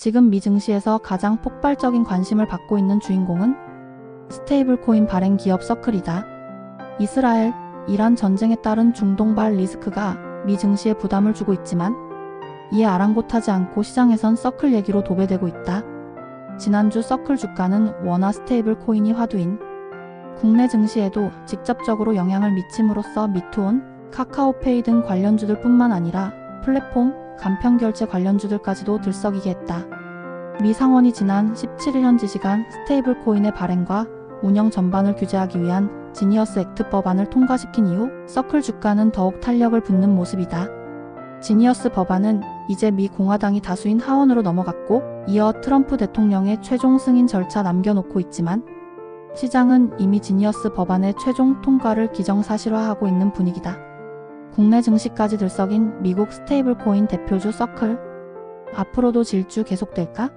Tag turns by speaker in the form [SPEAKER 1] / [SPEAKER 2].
[SPEAKER 1] 지금 미 증시에서 가장 폭발적인 관심을 받고 있는 주인공은 스테이블 코인 발행 기업 서클이다. 이스라엘, 이란 전쟁에 따른 중동발 리스크가 미 증시에 부담을 주고 있지만 이에 아랑곳하지 않고 시장에선 서클 얘기로 도배되고 있다. 지난주 서클 주가는 원화 스테이블 코인이 화두인 국내 증시에도 직접적으로 영향을 미침으로써 미투온, 카카오페이 등 관련주들 뿐만 아니라 플랫폼, 간편결제 관련주들까지도 들썩이게 했다. 미 상원이 지난 17일 현지 시간 스테이블 코인의 발행과 운영 전반을 규제하기 위한 지니어스 액트 법안을 통과시킨 이후 서클 주가는 더욱 탄력을 붙는 모습이다. 지니어스 법안은 이제 미 공화당이 다수인 하원으로 넘어갔고 이어 트럼프 대통령의 최종 승인 절차 남겨놓고 있지만 시장은 이미 지니어스 법안의 최종 통과를 기정사실화하고 있는 분위기다. 국내 증시까지 들썩인 미국 스테이블 코인 대표주 서클. 앞으로도 질주 계속될까?